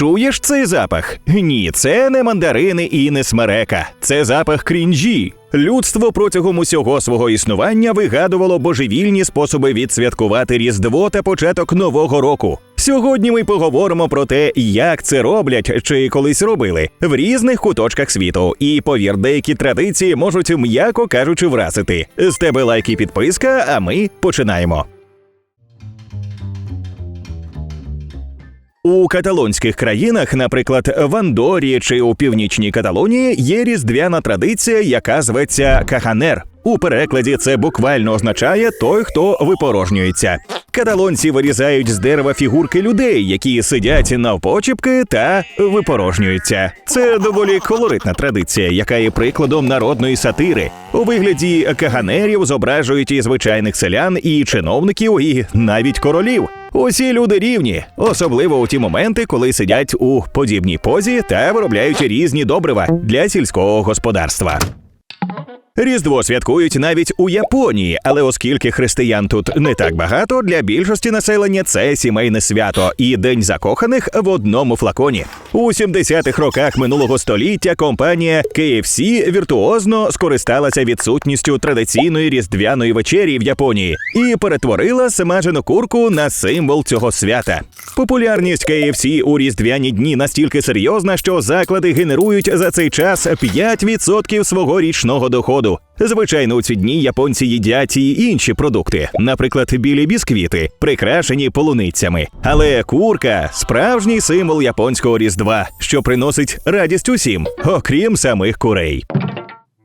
Чуєш цей запах? Ні, це не мандарини і не смерека. Це запах крінжі. Людство протягом усього свого існування вигадувало божевільні способи відсвяткувати Різдво та початок нового року. Сьогодні ми поговоримо про те, як це роблять чи колись робили в різних куточках світу. І повір, деякі традиції можуть, м'яко кажучи, вразити. З тебе лайк і підписка, а ми починаємо. У каталонських країнах, наприклад, в Андорі чи у північній Каталонії, є різдвяна традиція, яка зветься каханер. У перекладі це буквально означає той, хто випорожнюється. Каталонці вирізають з дерева фігурки людей, які сидять навпочіпки та випорожнюються. Це доволі колоритна традиція, яка є прикладом народної сатири. У вигляді каганерів зображують і звичайних селян, і чиновників, і навіть королів. Усі люди рівні, особливо у ті моменти, коли сидять у подібній позі та виробляють різні добрива для сільського господарства. Різдво святкують навіть у Японії, але оскільки християн тут не так багато, для більшості населення це сімейне свято і день закоханих в одному флаконі. У 70-х роках минулого століття компанія KFC віртуозно скористалася відсутністю традиційної різдвяної вечері в Японії і перетворила смажену курку на символ цього свята. Популярність KFC у різдвяні дні настільки серйозна, що заклади генерують за цей час 5% свого річного доходу. Звичайно, у ці дні японці їдять і інші продукти, наприклад, білі бісквіти, прикрашені полуницями. Але курка справжній символ японського різдва, що приносить радість усім, окрім самих курей.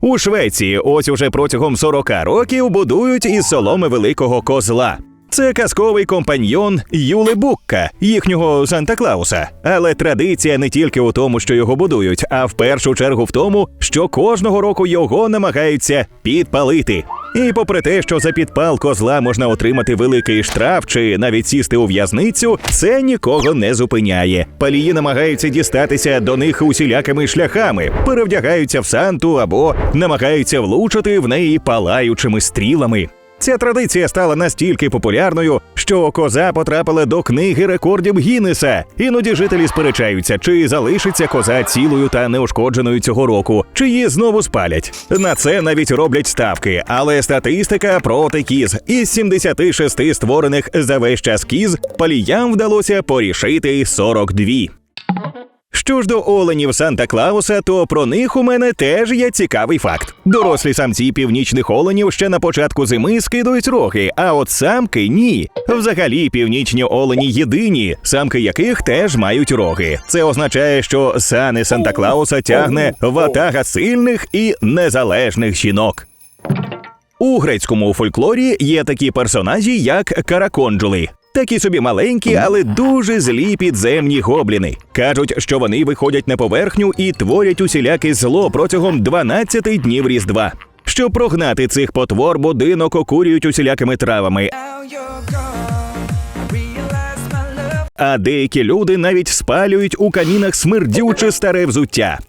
У Швеції ось уже протягом 40 років будують із соломи великого козла. Це казковий компаньйон Юли Букка, їхнього Санта Клауса. Але традиція не тільки у тому, що його будують, а в першу чергу в тому, що кожного року його намагаються підпалити. І попри те, що за підпал козла можна отримати великий штраф чи навіть сісти у в'язницю, це нікого не зупиняє. Палії намагаються дістатися до них усілякими шляхами, перевдягаються в санту або намагаються влучити в неї палаючими стрілами. Ця традиція стала настільки популярною, що коза потрапила до книги рекордів Гіннеса. Іноді жителі сперечаються, чи залишиться коза цілою та неушкодженою цього року, чи її знову спалять. На це навіть роблять ставки, але статистика проти кіз. Із 76 створених за весь час кіз паліям вдалося порішити 42. Що ж до оленів Санта Клауса, то про них у мене теж є цікавий факт. Дорослі самці північних оленів ще на початку зими скидують роги, а от самки ні. Взагалі, північні олені єдині, самки яких теж мають роги. Це означає, що сани Санта Клауса тягне ватага сильних і незалежних жінок. У грецькому фольклорі є такі персонажі, як караконджули. Такі собі маленькі, але дуже злі підземні гобліни. Кажуть, що вони виходять на поверхню і творять усіляке зло протягом 12 днів Різдва. Щоб прогнати цих потвор, будинок окурюють усілякими травами, а деякі люди навіть спалюють у камінах смердюче старе взуття.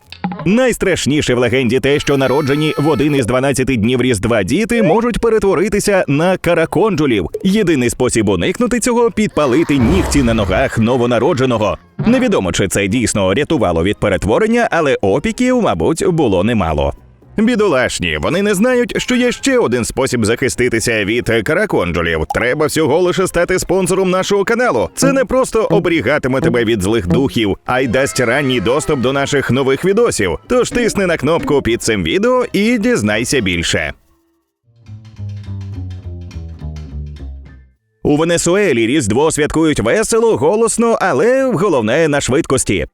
Найстрашніше в легенді те, що народжені в один із 12 днів Різдва діти можуть перетворитися на караконджулів. Єдиний спосіб уникнути цього підпалити нігті на ногах новонародженого. Невідомо, чи це дійсно рятувало від перетворення, але опіків, мабуть, було немало. Бідолашні, вони не знають, що є ще один спосіб захиститися від караконджулів. Треба всього лише стати спонсором нашого каналу. Це не просто оберігатиме тебе від злих духів, а й дасть ранній доступ до наших нових відосів. Тож тисни на кнопку під цим відео і дізнайся більше. У Венесуелі Різдво святкують весело, голосно, але головне на швидкості.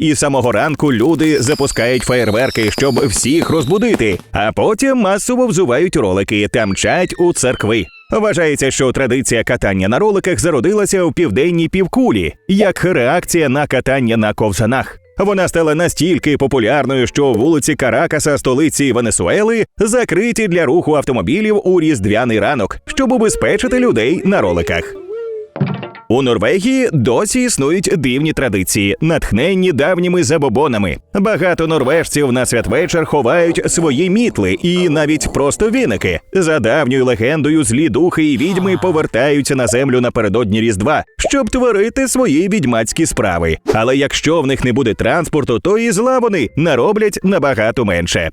І самого ранку люди запускають феєрверки, щоб всіх розбудити, а потім масово взувають ролики та мчать у церкви. Вважається, що традиція катання на роликах зародилася в південній півкулі як реакція на катання на ковзанах. Вона стала настільки популярною, що вулиці Каракаса, столиці Венесуели, закриті для руху автомобілів у різдвяний ранок, щоб убезпечити людей на роликах. У Норвегії досі існують дивні традиції, натхненні давніми забобонами. Багато норвежців на святвечір ховають свої мітли і навіть просто віники. За давньою легендою, злі духи і відьми повертаються на землю напередодні Різдва, щоб творити свої відьмацькі справи. Але якщо в них не буде транспорту, то і зла вони нароблять набагато менше.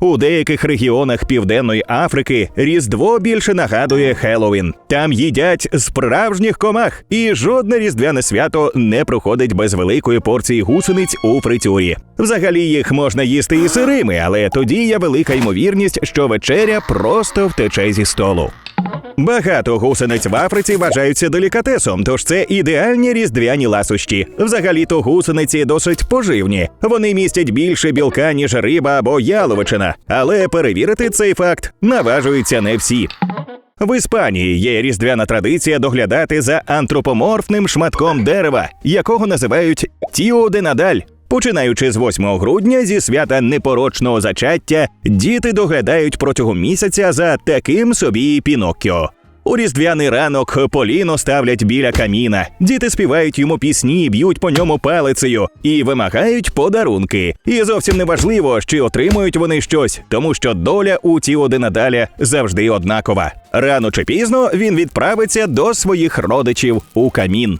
У деяких регіонах Південної Африки Різдво більше нагадує Хеллоуін. Там їдять справжніх комах, і жодне різдвяне свято не проходить без великої порції гусениць у фритюрі. Взагалі їх можна їсти і сирими, але тоді є велика ймовірність, що вечеря просто втече зі столу. Багато гусениць в Африці вважаються делікатесом, тож це ідеальні різдвяні ласощі. Взагалі-то гусениці досить поживні. Вони містять більше білка, ніж риба або яловичина, але перевірити цей факт наважуються не всі. В Іспанії є різдвяна традиція доглядати за антропоморфним шматком дерева, якого називають Тіо де Надаль. Починаючи з 8 грудня зі свята непорочного зачаття, діти доглядають протягом місяця за таким собі Піноккіо. У різдвяний ранок Поліно ставлять біля каміна. Діти співають йому пісні, б'ють по ньому палицею і вимагають подарунки. І зовсім не важливо, чи отримують вони щось, тому що доля у Тіо де Надаля завжди однакова. Рано чи пізно він відправиться до своїх родичів у камін.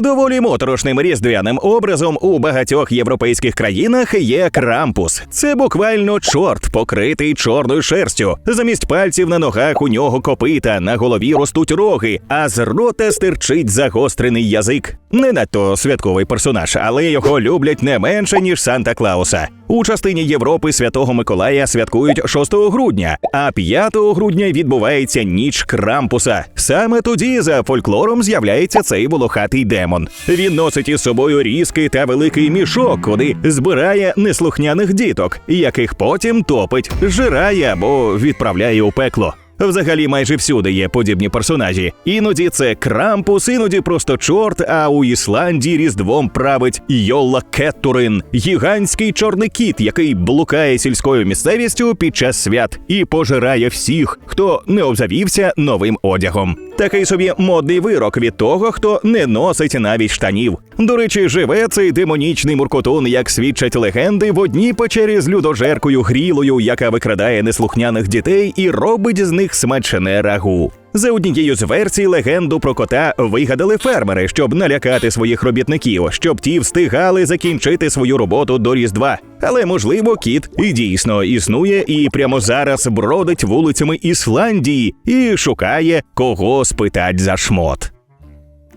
Доволі моторошним різдвяним образом у багатьох європейських країнах є крампус. Це буквально чорт, покритий чорною шерстю. Замість пальців на ногах у нього копита, на голові ростуть роги, а з рота стирчить загострений язик. Не надто святковий персонаж, але його люблять не менше ніж Санта Клауса. У частині Європи святого Миколая святкують 6 грудня, а 5 грудня відбувається ніч Крампуса. Саме тоді за фольклором з'являється цей волохатий демон. Він носить із собою різки та великий мішок, куди збирає неслухняних діток, яких потім топить, жирає або відправляє у пекло. Взагалі майже всюди є подібні персонажі. Іноді це Крампус, іноді просто чорт, а у Ісландії різдвом править Йолла Кеттурин, гігантський чорний кіт, який блукає сільською місцевістю під час свят і пожирає всіх, хто не обзавівся новим одягом. Такий собі модний вирок від того, хто не носить навіть штанів. До речі, живе цей демонічний муркотун, як свідчать легенди, в одній печері з людожеркою грілою, яка викрадає неслухняних дітей і робить з них смачне рагу. За однією з версій легенду про кота вигадали фермери, щоб налякати своїх робітників, щоб ті встигали закінчити свою роботу до Різдва. Але можливо, кіт і дійсно існує і прямо зараз бродить вулицями Ісландії і шукає кого спитать за шмот.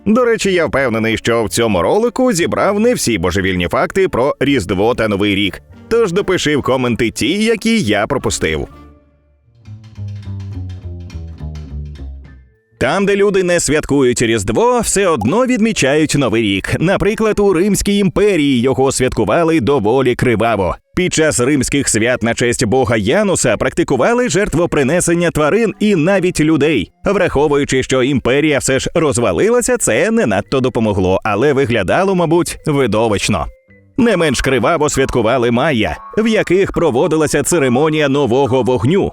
До речі, я впевнений, що в цьому ролику зібрав не всі божевільні факти про Різдво та Новий рік. Тож допиши в коменти ті, які я пропустив. Там, де люди не святкують Різдво, все одно відмічають Новий рік. Наприклад, у Римській імперії його святкували доволі криваво. Під час римських свят на честь бога Януса практикували жертвопринесення тварин і навіть людей. Враховуючи, що імперія все ж розвалилася, це не надто допомогло, але виглядало, мабуть, видовищно. Не менш криваво святкували майя, в яких проводилася церемонія нового вогню.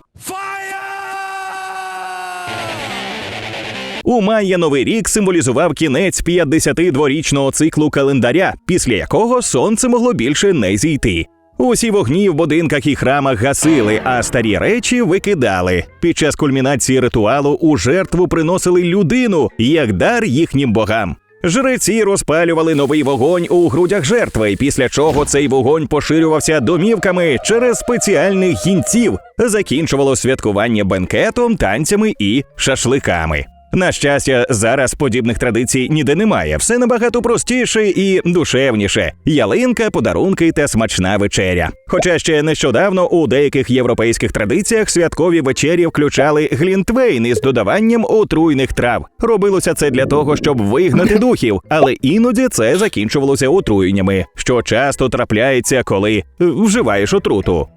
У Майя Новий рік символізував кінець 52-річного циклу календаря, після якого сонце могло більше не зійти. Усі вогні в будинках і храмах гасили, а старі речі викидали. Під час кульмінації ритуалу у жертву приносили людину як дар їхнім богам. Жреці розпалювали новий вогонь у грудях жертви, після чого цей вогонь поширювався домівками через спеціальних гінців. Закінчувало святкування бенкетом, танцями і шашликами. На щастя, зараз подібних традицій ніде немає. Все набагато простіше і душевніше: ялинка, подарунки та смачна вечеря. Хоча ще нещодавно у деяких європейських традиціях святкові вечері включали глінтвейн із додаванням отруйних трав. Робилося це для того, щоб вигнати духів, але іноді це закінчувалося отруєннями, що часто трапляється, коли вживаєш отруту.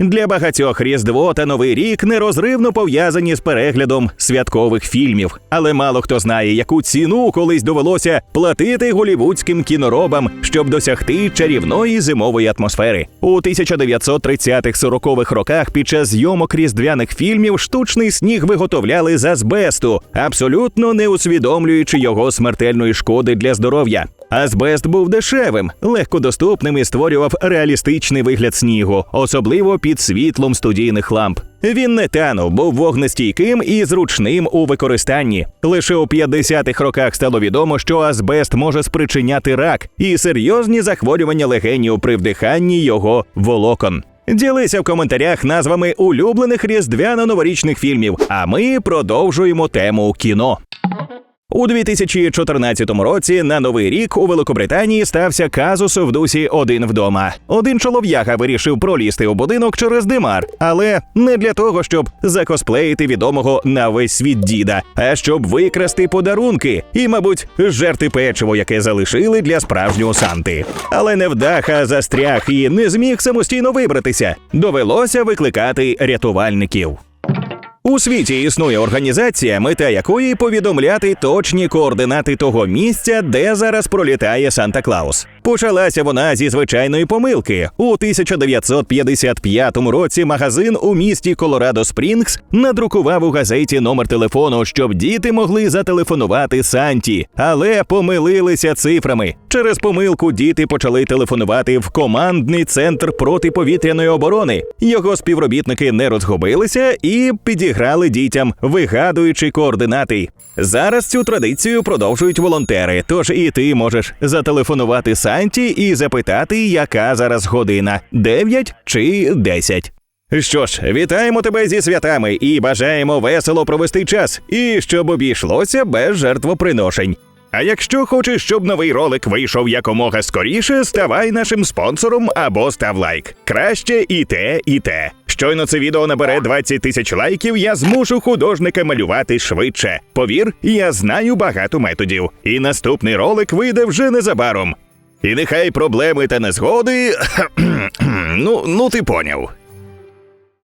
Для багатьох Різдво та Новий рік нерозривно пов'язані з переглядом святкових фільмів. Але мало хто знає, яку ціну колись довелося платити голівудським кіноробам, щоб досягти чарівної зимової атмосфери. У 1930-40-х роках під час зйомок різдвяних фільмів штучний сніг виготовляли з азбесту, абсолютно не усвідомлюючи його смертельної шкоди для здоров'я. Азбест був дешевим, легкодоступним і створював реалістичний вигляд снігу, особливо під світлом студійних ламп. Він не танув, був вогнестійким і зручним у використанні. Лише у 50-х роках стало відомо, що азбест може спричиняти рак і серйозні захворювання легенів при вдиханні його волокон. Ділися в коментарях назвами улюблених різдвяно-новорічних фільмів. А ми продовжуємо тему кіно. У 2014 році на новий рік у Великобританії стався казус в дусі один вдома. Один чолов'яга вирішив пролізти у будинок через димар, але не для того, щоб закосплеїти відомого на весь світ діда, а щоб викрасти подарунки і, мабуть, жерти печиво, яке залишили для справжнього Санти. Але невдаха застряг і не зміг самостійно вибратися. Довелося викликати рятувальників. У світі існує організація, мета якої повідомляти точні координати того місця, де зараз пролітає Санта Клаус. Почалася вона зі звичайної помилки. У 1955 році магазин у місті Колорадо Спрінгс надрукував у газеті номер телефону, щоб діти могли зателефонувати Санті, але помилилися цифрами. Через помилку діти почали телефонувати в командний центр протиповітряної оборони. Його співробітники не розгубилися і підіграли дітям, вигадуючи координати. Зараз цю традицію продовжують волонтери. Тож і ти можеш зателефонувати Санті і запитати, яка зараз година 9 чи 10. Що ж, вітаємо тебе зі святами і бажаємо весело провести час, і щоб обійшлося без жертвоприношень. А якщо хочеш, щоб новий ролик вийшов якомога скоріше, ставай нашим спонсором або став лайк. Краще і те, і те. Щойно це відео набере 20 тисяч лайків, я змушу художника малювати швидше. Повір, я знаю багато методів. І наступний ролик вийде вже незабаром. І нехай проблеми та незгоди. ну, ну ти поняв.